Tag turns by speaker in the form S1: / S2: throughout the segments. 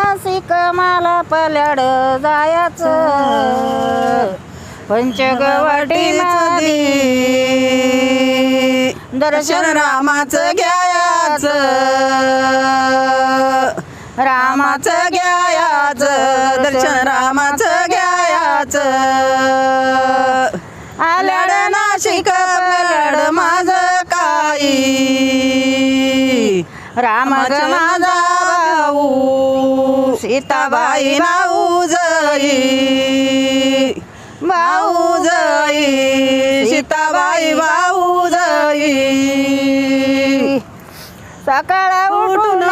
S1: नाशिक मला पल्याड जायचं. पंचगवाटी
S2: दर्शन रामाचं घ्यायाचं. रामाचं घ्यायाचं. दर्शन रामाचं घ्यायाचं. आल्याड नाशिक पल्याड माझं काही. रामच माझा भाऊ. सीताबाई भाऊ जाई भाऊ जाई सीताबाई भाऊ जाई
S1: सकाळ उठून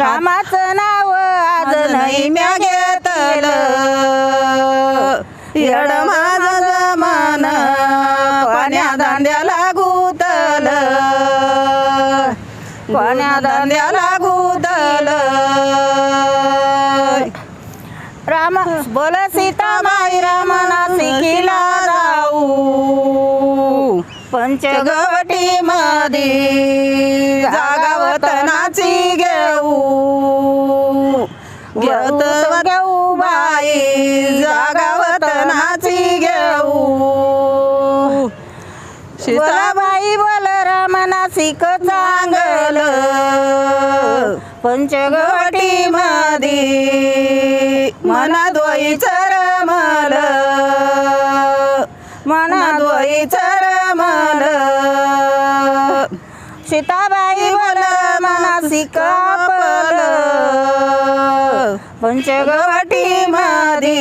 S1: रामाचं नाव आज नाही
S2: म्या घेतलं. येड माझं जमान कोण्या दांड्याला गुतल कोण्या दांड्याला
S1: राम बोल सीताबाई रामना नाशिकीला जाऊ. पंचगवटी
S2: गवटी जागावतनाची घेऊ. घेत घेऊ बाई जागावतनाची घेऊ. सीता
S1: बोल रामना नाशिक चांगल. पंचगवटी
S2: गवटी मना द्वईच रमल. मना द्वईच रमल
S1: सीताबाई बोल मना आपल पंचगवटी
S2: गवटी मना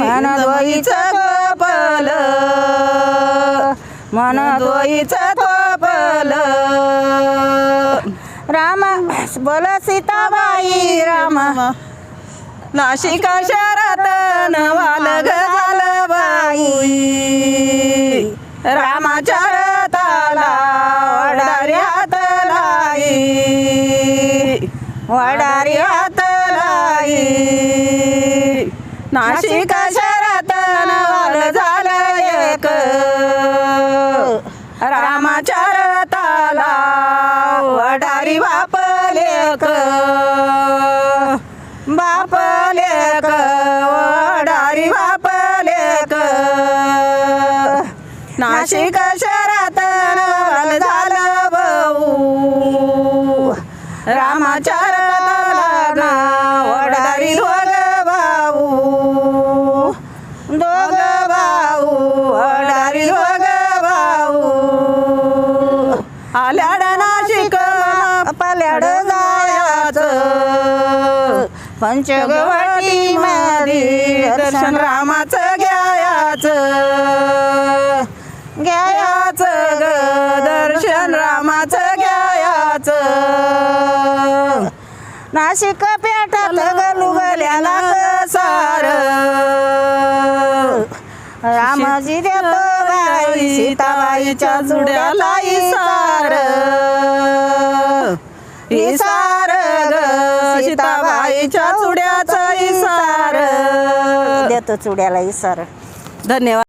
S2: मन द्वईच मना मन द्वईच
S1: राम बोल सीताबाई राम.
S2: नाशिक शहरात नवाल गजाल बाई. रामाच्या रथाला वडारी हात लाई. वडारी हात लाई. नाशिक शहरात नवाल झालं एक. रामाच्या रथाला वडारी बाप लेक. नाशिक शहरात झालं भाऊ. रामाच्या रथाला ना वडारी दोघ भाऊ. दोघ भाऊ वडारी दोघ भाऊ. आल्याड नाशिक
S1: पल्याड
S2: जायाचं. पंचगवटी मारी दर्शन रामाचं घ्यायाचं.
S1: नाशिक पेठात गलू गल्याला
S2: सार
S1: रामाजी देतो बाई
S2: सीताबाईच्या जुड्याला इसार. इसार ग सीताबाईच्या चुड्याचा इसार.
S1: देतो चुड्याला इसार.
S2: धन्यवाद.